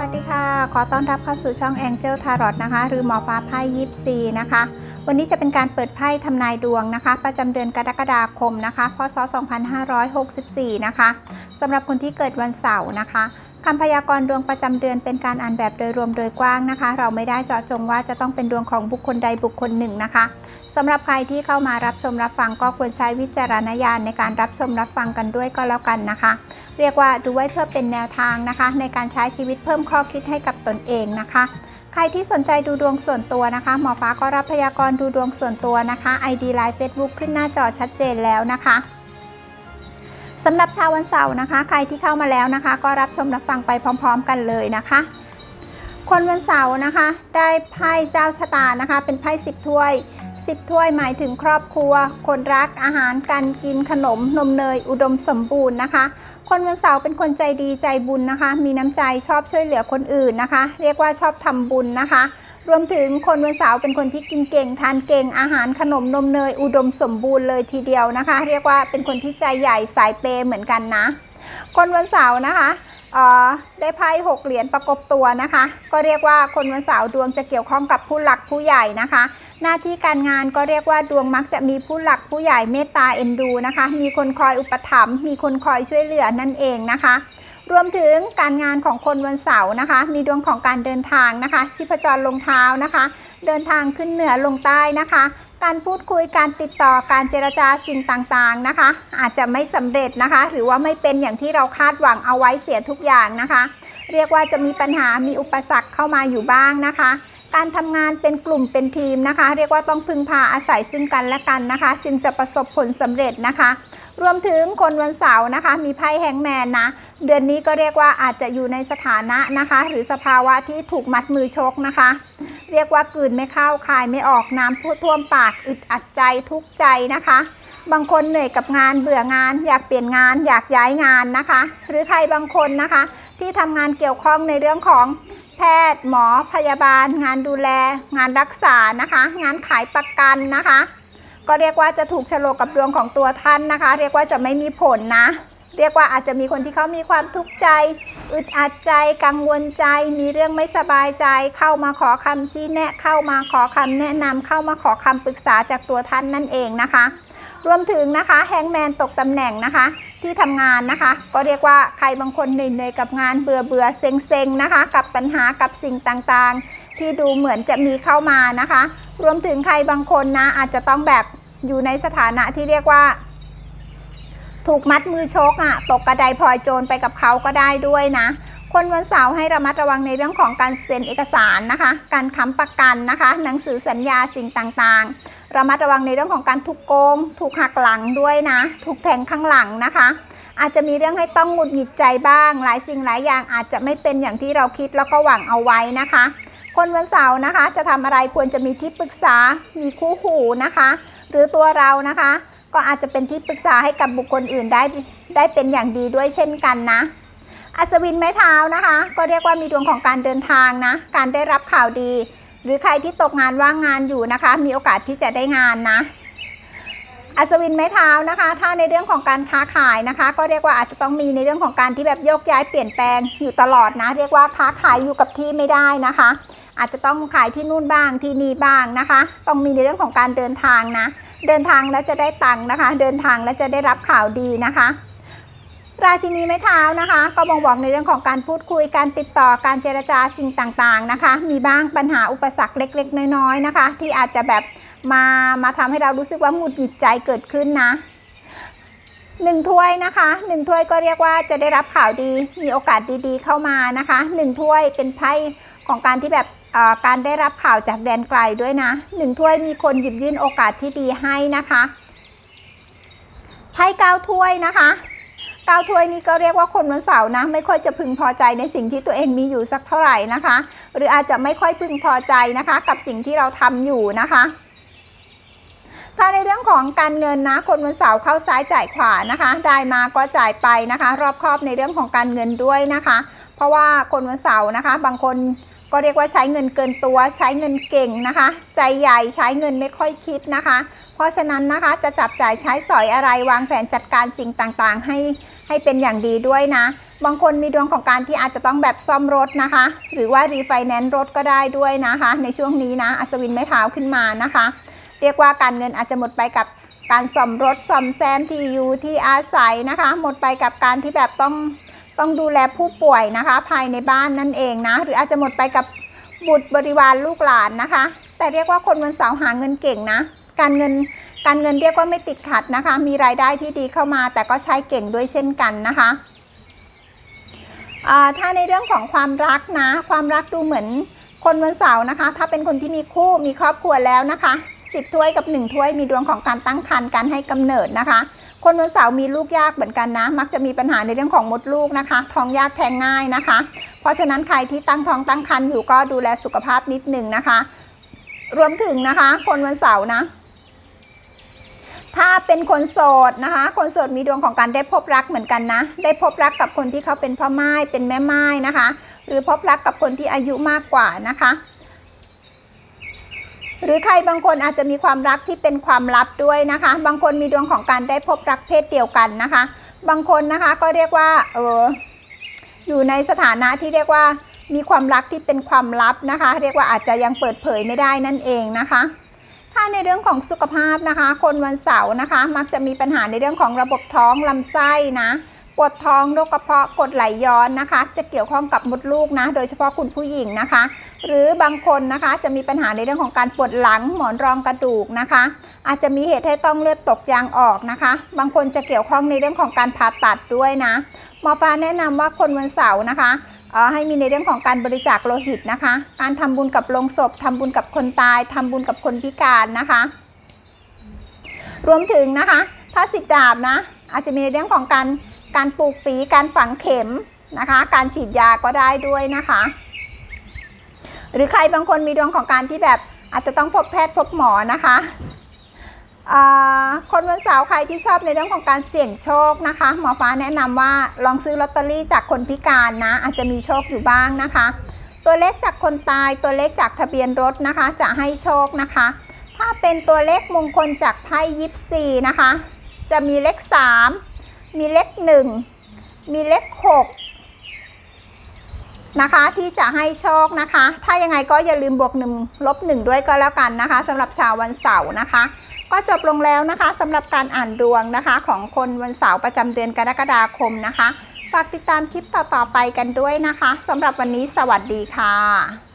วัสดีค่ะ ขอต้อนรับเข้าสู่ช่อง Angel Tarot นะคะ หรือหมอฟ้าไพ่ยิปซีนะคะ วันนี้จะเป็นการเปิดไพ่ทำนายดวงนะคะ ประจำเดือนกรกฎาคมนะคะ พศ 2564 นะคะสำหรับคนที่เกิดวันเสาร์นะคะ คำพยากรณ์ดวงประจำเดือนเป็นการอ่านแบบโดยรวมโดยกว้างนะคะ เราไม่ได้เจาะจงว่าจะต้องเป็นดวงของบุคคลใดบุคคลหนึ่งนะคะสำหรับใครที่เข้ามารับชมรับฟังก็ควรใช้วิจารณญาณในการรับชมรับฟังกันด้วยก็แล้วกันนะคะ เรียกว่าดูไว้เพื่อเป็นแนวทางนะคะ ในการใช้ชีวิตเพิ่มข้อคิดให้กับตนเองนะคะ ใครที่สนใจดูดวงส่วนตัวนะคะ หมอฟ้าก็รับพยากรณ์ดูดวงส่วนตัวนะคะ ID Line Facebook ขึ้นหน้าจอชัดเจนแล้วนะคะ สำหรับชาววันเสาร์นะคะ ใครที่เข้ามาแล้วนะคะ ก็รับชมรับฟังไปพร้อม ๆ กันเลยนะคะ คนวันเสาร์นะคะ ได้ไพ่เจ้าชะตานะคะ เป็นไพ่สิบถ้วย10ถ้วยหมายถึงครอบครัว คนรักอาหารการกินขนมนมเนย อุดมสมบูรณ์นะคะ คนวันเสาร์เป็นคนใจดีใจบุญนะคะ มีน้ำใจชอบช่วยเหลือคนอื่นนะคะ เรียกว่าชอบทำบุญนะคะ รวมถึงคนวันเสาร์เป็นคนที่กินเก่ง ทานเก่งอาหารขนมนมเนยอุดมสมบูรณ์เลยทีเดียวนะคะ เรียกว่าเป็นคนที่ใจใหญ่สายเปย์เหมือนกันนะ คนวันเสาร์นะคะเอ่อได้ไพ่หกเหรียญประกบตัวนะคะ ก็เรียกว่าคนวันเสาร์ดวงจะเกี่ยวข้องกับผู้หลักผู้ใหญ่นะคะ หน้าที่การงานก็เรียกว่าดวงมักจะมีผู้หลักผู้ใหญ่เมตตาเอ็นดูนะคะ มีคนคอยอุปถัมภ์มีคนคอยช่วยเหลือนั่นเองนะคะ รวมถึงการงานของคนวันเสาร์นะคะ มีดวงของการเดินทางนะคะ ชีพจรลงเท้านะคะ เดินทางขึ้นเหนือลงใต้นะคะ การพูดคุยการติดต่อการเจรจาสิ่งต่างๆนะคะ อาจจะไม่สำเร็จนะคะ หรือว่าไม่เป็นอย่างที่เราคาดหวังเอาไว้เสียทุกอย่างนะคะ เรียกว่าจะมีปัญหามีอุปสรรคเข้ามาอยู่บ้างนะคะ การทำงานเป็นกลุ่มเป็นทีมนะคะ เรียกว่าต้องพึ่งพาอาศัยซึ่งกันและกันนะคะ จึงจะประสบผลสำเร็จนะคะ รวมถึงคนวันเสาร์นะคะ มีไพ่แฮงแมนนะ เดือนนี้ก็เรียกว่าอาจจะอยู่ในสถานะนะคะ หรือสภาวะที่ถูกมัดมือชกนะคะ เรียกว่ากลืนไม่เข้าคายไม่ออกน้ำพูท่วมปากอึดอัดใจทุกใจนะคะบางคนเหนื่อยกับงานเบื่องาน อยากเปลี่ยนงานอยากย้ายงานนะคะ หรือใครบางคนนะคะ ที่ทำงานเกี่ยวข้องในเรื่องของ พทย์หมอพยาบาล งานดูแล งานรักษานะคะ งานขายประกันนะคะ ก็เรียกว่าจะถูกฉลกกับดวงของตัวท่านนะคะ เรียกว่าจะไม่มีผลนะ เรียกว่าอาจจะมีคนที่เขามีความทุกข์ใจ อึดอัดใจกังวลใจ มีเรื่องไม่สบายใจ เข้ามาขอคำชี้แนะ เข้ามาขอคำแนะนำเข้ามาขอคำปรึกษาจากตัวท่านนั่นเองนะคะ รวมถึงนะคะแฮงแมนตกตำแหน่งนะคะ ที่ทำงานนะคะ ก็เรียกว่าใครบางคนเหนื่อยๆกับงานเบื่อเบื่อเซ็งเซ็งๆนะคะ กับปัญหากับสิ่งต่างๆ ที่ดูเหมือนจะมีเข้ามานะคะ รวมถึงใครบางคนนะอาจจะต้องแบบอยู่ในสถานะที่เรียกว่า ถูกมัดมือชกอะตกกระไดพลอยโจรไปกับเขาก็ได้ด้วยนะ คนวันเสาร์ให้ระมัดระวังในเรื่องของการเซ็นเอกสารนะคะ การค้ำประกันนะคะ หนังสือสัญญาสิ่งต่างๆ ระมัดระวังในเรื่องของการถูกโกง ถูกหักหลังด้วยนะ ถูกแทงข้างหลังนะคะ อาจจะมีเรื่องให้ต้องหงุดหงิดใจบ้าง หลายสิ่งหลายอย่างอาจจะไม่เป็นอย่างที่เราคิดแล้วก็หวังเอาไว้นะคะ คนวันเสาร์นะคะ จะทำอะไรควรจะมีที่ปรึกษา มีคู่หูนะคะ หรือตัวเรานะคะ ก็อาจจะเป็นที่ปรึกษาให้กับบุคคลอื่นได้ได้เป็นอย่างดีด้วยเช่นกันนะอัศวินไม้เท้านะคะ ก็เรียกว่ามีดวงของการเดินทางนะ การได้รับข่าวดี หรือใครที่ตกงานว่างงานอยู่นะคะ มีโอกาสที่จะได้งานนะ อัศวินไม้เท้านะคะ ถ้าในเรื่องของการค้าขายนะคะ ก็เรียกว่าอาจจะต้องมีในเรื่องของการที่แบบโยกย้ายเปลี่ยนแปลงอยู่ตลอดนะ เรียกว่าค้าขายอยู่กับที่ไม่ได้นะคะ อาจจะต้องขายที่นู่นบ้างที่นี่บ้างนะคะ ต้องมีในเรื่องของการเดินทางนะ เดินทางแล้วจะได้ตังค์นะคะ เดินทางแล้วจะได้รับข่าวดีนะคะ ราชินีไม้เท้านะคะ ก็บ่งบอกในเรื่องของการพูดคุยการติดต่อการเจรจาสิ่งต่างๆนะคะ มีบ้างปัญหาอุปสรรคเล็ก ๆ น้อยๆนะคะ ที่อาจจะแบบมามาทำให้เรารู้สึกว่าหงุดหงิดใจเกิดขึ้นนะหนึ่งถ้วยนะคะหนึ่งถ้วยก็เรียกว่าจะได้รับข่าวดีมีโอกาสดีๆ เข้ามานะคะหนึ่งถ้วยเป็นไพ่ของการที่แบบเอ่อการได้รับข่าวจากแดนไกลด้วยนะหนึ่งถ้วยมีคนหยิบยื่นโอกาสที่ดีให้นะคะไพ่เก้าถ้วยนะคะ ก้าถ้วยนี้ก็เรียกว่าคนวันเสาร์นะ ไม่ค่อยจะพึงพอใจในสิ่งที่ตัวเองมีอยู่สักเท่าไหร่นะคะ หรืออาจจะไม่ค่อยพึงพอใจนะคะ กับสิ่งที่เราทำอยู่นะคะถ้าในเรื่องของการเงินนะ คนวันเสาร์เข้าซ้ายจ่ายขวานะคะ ได้มาก็จ่ายไปนะคะ รอบครอบในเรื่องของการเงินด้วยนะคะ เพราะว่าคนวันเสาร์นะคะ บางคนก็เรียกว่าใช้เงินเกินตัว ใช้เงินเก่งนะคะ ใจใหญ่ใช้เงินไม่ค่อยคิดนะคะ เพราะฉะนั้นนะคะจะจับจ่ายใช้สอยอะไรวางแผนจัดการสิ่งต่างๆ ให้ ให้เป็นอย่างดีด้วยนะ บางคนมีดวงของการที่อาจจะต้องแบบซ่อมรถนะคะ หรือว่ารีไฟแนนซ์รถก็ได้ด้วยนะคะ ในช่วงนี้นะอัศวินไม้เท้าขึ้นมานะคะ เรียกว่าการเงินอาจจะหมดไปกับการซ่อมรถซ่อมแซมที่อยู่ที่อาศัยนะคะ หมดไปกับการที่แบบต้องต้องดูแลผู้ป่วยนะคะ ภายในบ้านนั่นเองนะ หรืออาจจะหมดไปกับบุตรบริวารลูกหลานนะคะ แต่เรียกว่าคนวันเสาร์หาเงินเก่งนะ การเงินการเงินเรียกว่าไม่ติดขัดนะคะ มีรายได้ที่ดีเข้ามาแต่ก็ใช้เก่งด้วยเช่นกันนะคะถ้าในเรื่องของความรักนะ ความรักดูเหมือนคนวันเสาร์นะคะ ถ้าเป็นคนที่มีคู่มีครอบครัวแล้วนะคะ10ถ้วยกับ 1 ถ้วยมีดวงของการตั้งครรภ์การให้กำเนิดนะคะ คนวันเสาร์มีลูกยากเหมือนกันนะ มักจะมีปัญหาในเรื่องของมดลูกนะคะ ท้องยากแทงง่ายนะคะ เพราะฉะนั้นใครที่ตั้งท้องตั้งครรภ์อยู่ก็ดูแลสุขภาพนิดหนึ่งนะคะ รวมถึงนะคะ คนวันเสาร์นะ ถ้าเป็นคนโสดนะคะ คนโสดมีดวงของการได้พบรักเหมือนกันนะ ได้พบรักกับคนที่เขาเป็นพ่อไม้เป็นแม่ไม้นะคะ หรือพบรักกับคนที่อายุมากกว่านะคะ หรือใครบางคนอาจจะมีความรักที่เป็นความลับด้วยนะคะ บางคนมีดวงของการได้พบรักเพศเดียวกันนะคะ บางคนนะคะก็เรียกว่าเอออยู่ในสถานะที่เรียกว่ามีความรักที่เป็นความลับนะคะ เรียกว่าอาจจะยังเปิดเผยไม่ได้นั่นเองนะคะ ถ้าในเรื่องของสุขภาพนะคะ คนวันเสาร์นะคะ มักจะมีปัญหาในเรื่องของระบบท้องลำไส้นะปวดท้องโรคกระเพาะกดไหลย้อนนะคะ จะเกี่ยวข้องกับมดลูกนะ โดยเฉพาะคุณผู้หญิงนะคะ หรือบางคนนะคะจะมีปัญหาในเรื่องของการปวดหลังหมอนรองกระดูกนะคะ อาจจะมีเหตุให้ต้องเลือดตกยางออกนะคะ บางคนจะเกี่ยวข้องในเรื่องของการผ่าตัดด้วยนะหมอปลาแนะนำว่าคนวันเสาร์นะคะ ให้มีในเรื่องของการบริจาคโลหิตนะคะ การทำบุญกับโลงศพทำบุญกับคนตายทำบุญกับคนพิการนะคะ รวมถึงนะคะ ถ้าสิบดาบนะ อาจจะมีในเรื่องของการการปลูกฝีการฝังเข็มนะคะ การฉีดยาก็ได้ด้วยนะคะ หรือใครบางคนมีดวงของการที่แบบอาจจะต้องพบแพทย์พบหมอนะคะ คนวันเสาร์ใครที่ชอบในเรื่องของการเสี่ยงโชคนะคะ หมอฟ้าแนะนำว่าลองซื้อลอตเตอรี่จากคนพิการนะ อาจจะมีโชคอยู่บ้างนะคะ ตัวเลขจากคนตายตัวเลขจากทะเบียนรถนะคะ จะให้โชคนะคะ ถ้าเป็นตัวเลขมงคลจากไพ่ยิปซีนะคะ จะมีเลข 3 มีเลข 1 มีเลข 6 นะคะ ที่จะให้โชคนะคะ ถ้ายังไงก็อย่าลืมบวก1ลบ1ด้วยก็แล้วกันนะคะสำหรับชาววันเสาร์นะคะ ก็จบลงแล้วนะคะสำหรับการอ่านดวงนะคะ ของคนวันเสาร์ประจำเดือนกรกฎาคมนะคะ ฝากติดตามคลิปต่อๆไปกันด้วยนะคะสำหรับวันนี้สวัสดีค่ะ